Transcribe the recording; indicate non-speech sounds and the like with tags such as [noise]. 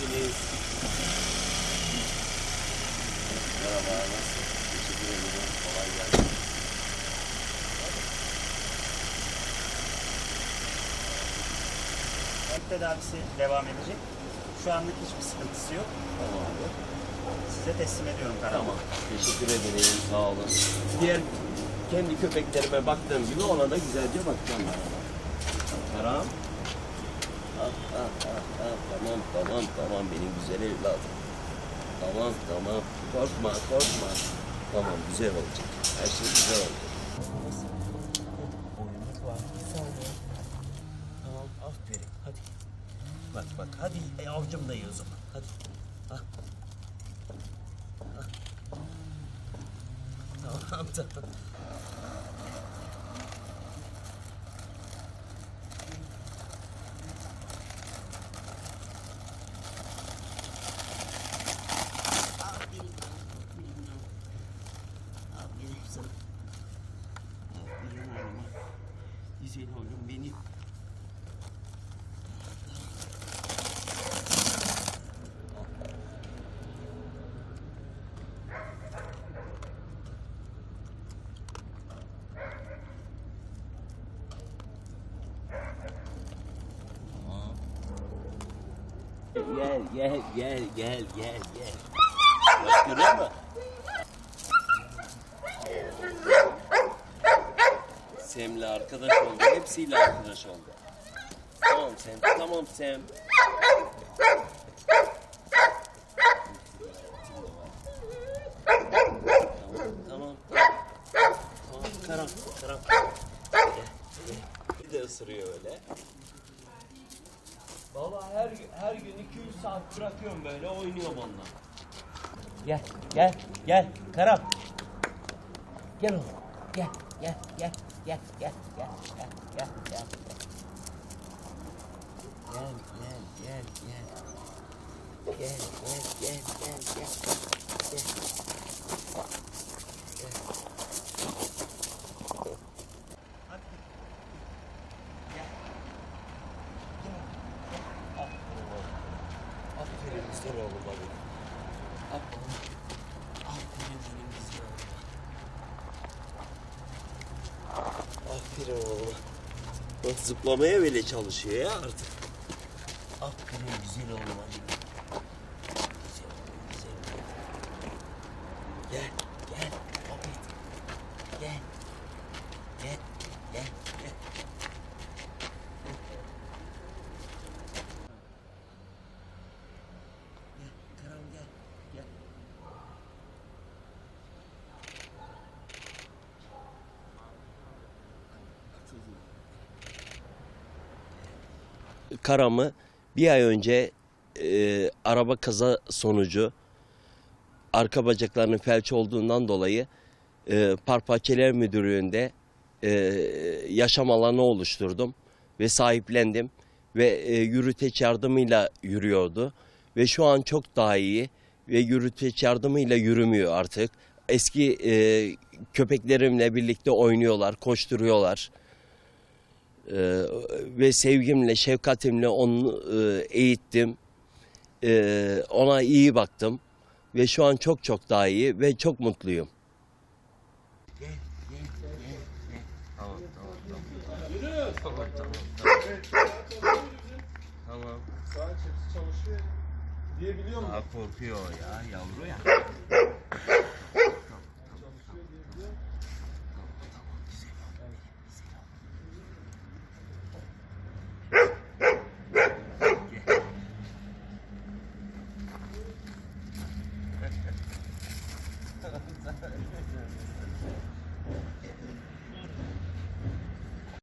Merhaba. Teşekkür ederim. Kolay gelsin. Kalp tedavisi devam edecek. Şu anlık hiçbir sıkıntısı yok. Tamamdır. Size teslim ediyorum kararımı. Tamam. Teşekkür ederim. Sağ olun. Diğer kendi köpeklerime baktığım gibi ona da güzelce bakacağım. Karam. Ah, ah. Tamam, tamam. Benim güzel evladım. Tamam, tamam. Korkma, korkma. Tamam, güzel olacak. Her şey güzel olacak. Boyumuz var. Saniye. Tamam, aferin. Hadi. Bak bak, hadi. E, avcım da o zaman. Hadi. Ah. Tamam, tamam. Aferin, aferin. Sana. Aferin oğluma. Güzel oğlum benim. Gel gel gel gel gel gel. Bak görüyor musun? Sem'le arkadaş oldu. Hepsiyle arkadaş oldu. Tamam Sem. Tamam Sem. Tamam tamam. Tamam. Bir de ısırıyor öyle. Baba her her gün 200 saat bırakıyorum böyle oynuyor onunla. Gel gel gel Karam. Gel oğlum. Gel gel gel gel gel gel gel gel gel. Gel gel gel gel. Gel gel gel gel gel. Gel. Hadi. Gel. Gel. Aferin oğlum. Aferin güzel oğlum benim. Aferin. Aferin benim güzel oğlum. Aferin oğlum. Bak zıplamaya bile çalışıyor ya artık. Aferin güzel oğlum benim. Güzel oğlum, güzel oğlum. Gel, gel. Hobbit. Gel. Gel, gel, gel. Gel, Karam gel. Gel. Karam'ı bir ay önce e, araba kaza sonucu arka bacaklarının felç olduğundan dolayı e, Park Bahçeler Müdürlüğü'nde e, yaşam alanı oluşturdum ve sahiplendim ve e, yürüteç yardımıyla yürüyordu ve şu an çok daha iyi ve yürüteç yardımıyla yürümüyor artık. Eski e, köpeklerimle birlikte oynuyorlar, koşturuyorlar. Ee, ve sevgimle, şefkatimle onu e, eğittim. Ee, ona iyi baktım ve şu an çok çok daha iyi ve çok mutluyum. Tamam, tamam, tamam. Tamam. Sağ çalışıyor diye biliyor musun? Daha korkuyor ya, yavru ya. [laughs] Yeah.